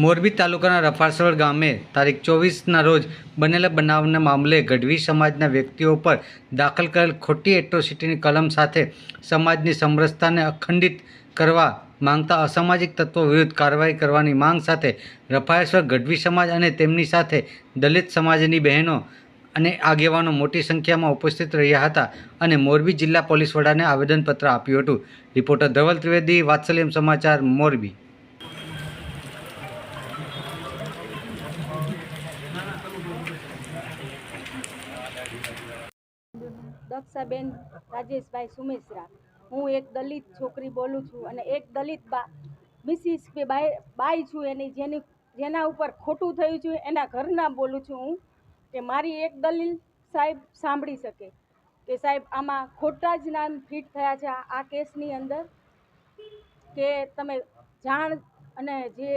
મોરબી તાલુકાના રફાસરોડ ગામે તારીખ ચોવીસના રોજ બનેલા બનાવના મામલે ગઢવી સમાજના વ્યક્તિઓ પર દાખલ કરેલ ખોટી એટ્રોસિટીની કલમ સાથે સમાજની સમરસતાને અખંડિત કરવા માંગતા અસામાજિક તત્વો વિરુદ્ધ કાર્યવાહી કરવાની માંગ સાથે રફાસર ગઢવી સમાજ અને તેમની સાથે દલિત સમાજની બહેનો અને આગેવાનો મોટી સંખ્યામાં ઉપસ્થિત રહ્યા હતા અને મોરબી જિલ્લા પોલીસ વડાને આવેદનપત્ર આપ્યું હતું. રિપોર્ટર ધવલ ત્રિવેદી, વાત્સલ્યમ સમાચાર, મોરબી. દક્ષાબેન રાજેશભાઈ સુમેશરા. હું એક દલિત છોકરી બોલું છું અને એક દલિત બા, મિસિસ કે બાઈ બાઈ છું એની જેની, જેના ઉપર ખોટું થયું છે એના ઘરના બોલું છું હું, કે મારી એક દલીલ સાહેબ સાંભળી શકે કે સાહેબ આમાં ખોટા જ નામ ફિટ થયા છે આ કેસની અંદર, કે તમે જાણ અને જે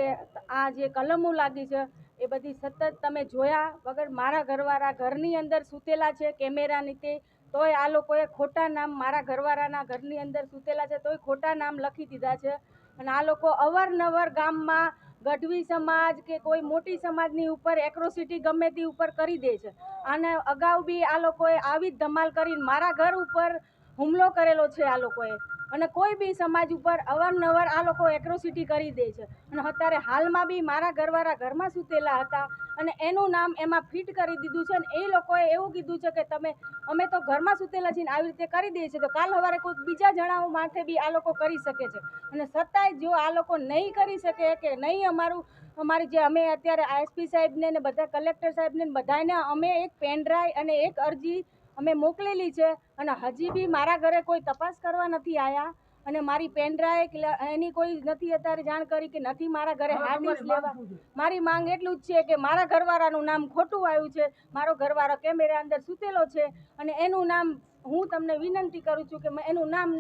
આ જે કલમો લાગી છે એ બધી સતત તમે જોયા વગર મારા ઘરવાળા ઘરની અંદર સૂતેલા છે, કેમેરાની તે તોય આ લોકોએ ખોટા નામ મારા ઘરવાળાના ઘરની અંદર સૂતેલા છે, તોય ખોટા નામ લખી દીધા છે. અને આ લોકો અવારનવાર ગામમાં ગઢવી સમાજ કે કોઈ મોટી સમાજની ઉપર એક્રોસિટી ગમે તે ઉપર કરી દે છે. અને અગાઉ બી આ લોકોએ આવી જ ધમાલ કરીને મારા ઘર ઉપર હુમલો કરેલો છે આ લોકોએ. અને કોઈ બી સમાજ ઉપર અવારનવાર આ લોકો એક્રોસિટી કરી દે છે. અને અત્યારે હાલમાં બી મારા ઘરવાળા ઘરમાં સૂતેલા હતા અને એનું નામ એમાં ફિટ કરી દીધું છે અને એ લોકોએ એવું કીધું છે કે તમે, અમે તો ઘરમાં સૂતેલા છીએ આવી રીતે કરી દઈએ છીએ. તો કાલ સવારે કોઈક બીજા જણાઓ માથે બી આ લોકો કરી શકે છે. અને છતાંય જો આ લોકો નહીં કરી શકે કે નહીં અમારું, અમારી જે અમે અત્યારે આઈએસપી સાહેબને ને બધા કલેક્ટર સાહેબને બધાને અમે એક પેનડ્રાઈવ અને એક અરજી અમે મોકલેલી છે અને હજી બી મારા ઘરે કોઈ તપાસ કરવા નથી આવ્યા અને મારી પેનડ્રાઈવ એની કોઈ નથી અત્યારે જાણ કરી કે નથી મારા ઘરે હાર્ડ ડિસ્ક લેવા. મારી માંગ એટલું જ છે કે મારા ઘરવાળાનું નામ ખોટું આવ્યું છે. મારો ઘરવાળો કેમેરા અંદર સૂતેલો છે અને એનું નામ હું તમને વિનંતી કરું છું કે મ- એનું નામ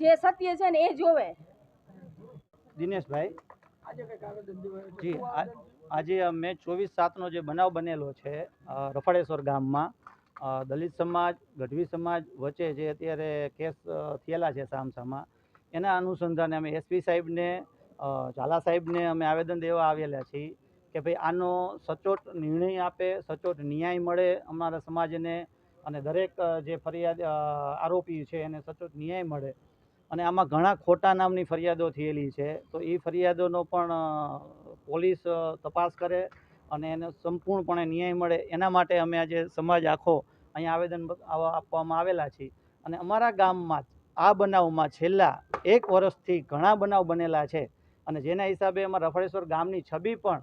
જે સત્ય છે ને એ જોવે. દિનેશભાઈ? જી આજે મેં ચોવીસ સાતનો જે બનાવ બનેલો છે રફાળેશ્વર ગામમાં દલિત સમાજ, ગઢવી સમાજ વચ્ચે જે અત્યારે કેસ થયેલા છે સામસામા, એના અનુસંધાને અમે એસપી સાહેબને ઝાલા સાહેબને અમે આવેદન દેવા આવેલા છીએ કે ભાઈ આનો સચોટ નિર્ણય આપે, સચોટ ન્યાય મળે અમારા સમાજને અને દરેક જે ફરિયાદ આરોપી છે એને સચોટ ન્યાય મળે. અને આમાં ઘણા ખોટા નામની ફરિયાદો થયેલી છે. તો એ ફરિયાદોનો પણ પોલીસ તપાસ કરે અને એને સંપૂર્ણપણે ન્યાય મળે. એના માટે અમે આજે સમાજ આખો અહીંયા આવેદન આપવામાં આવેલા છે. અને અમારા ગામમાં આ બનાવમાં છેલ્લા એક વર્ષથી ઘણા બનાવ બનેલા છે. અને જેના હિસાબે અમારા રફળેશ્વર ગામની છબી પણ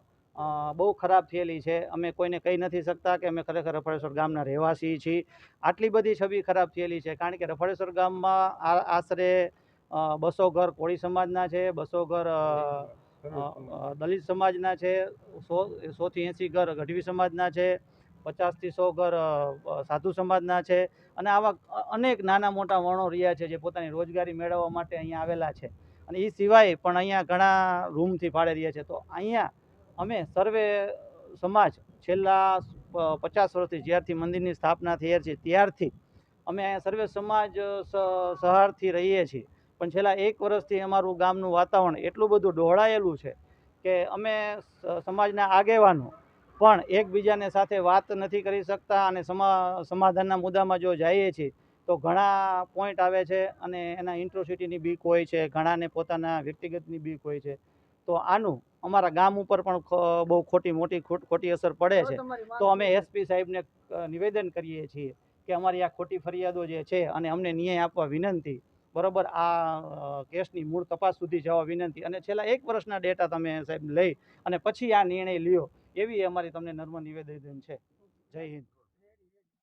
બહુ ખરાબ થયેલી છે. અમે કોઈને કહી નથી શકતા કે અમે ખરેખર રફળેશ્વર ગામના રહેવાસી છીએ. આટલી બધી છબી ખરાબ થયેલી છે કારણ કે રફળેશ્વર ગામમાં આશરે બસો ઘર કોળી સમાજના છે, બસો ઘર દલિત સમાજના છે, સો, સોથી એંસી ઘર ગઢવી સમાજના છે પચાસથી સો ઘર સાધુ સમાજના છે અને આવા અનેક નાના મોટા વર્ણો રહ્યા છે જે પોતાની રોજગારી મેળવવા માટે અહીંયા આવેલા છે. અને એ સિવાય પણ અહીંયા ઘણા રૂમથી ભાડે રહ્યા છે. તો અહીંયા અમે સર્વે સમાજ છેલ્લા પચાસ વર્ષથી જ્યારથી મંદિરની સ્થાપના થઈ છે ત્યારથી અમે અહીંયા સર્વે સમાજ સહારથી રહીએ છીએ. પણ છેલ્લા એક વર્ષથી અમારું ગામનું વાતાવરણ એટલું બધું ડહોળાયેલું છે કે અમે સમાજના આગેવાનો પણ એકબીજાને સાથે વાત નથી કરી શકતા અને સમા સમાધાનના મુદ્દામાં જો જઈએ છીએ તો ઘણા પોઈન્ટ આવે છે અને એના ઇન્ટ્રોસિટીની બીક હોય છે ઘણાને પોતાના વ્યક્તિગતની બીક હોય છે. તો આનું અમારા ગામ ઉપર પણ બહુ ખોટી મોટી ખોટ ખોટી અસર પડે છે. તો અમે એસપી સાહેબને નિવેદન કરીએ છીએ કે અમારી આ ખોટી ફરિયાદો જે છે અને અમને ન્યાય આપવા વિનંતી બરોબર આ કેસની મૂળ તપાસ સુધી જવા વિનંતી. અને છેલ્લા એક વર્ષના ડેટા તમે સાહેબ લઈ અને પછી આ નિર્ણય લ્યો. એવી અમારી તમને નર્મ નિવેદન છે. જય હિન્દ.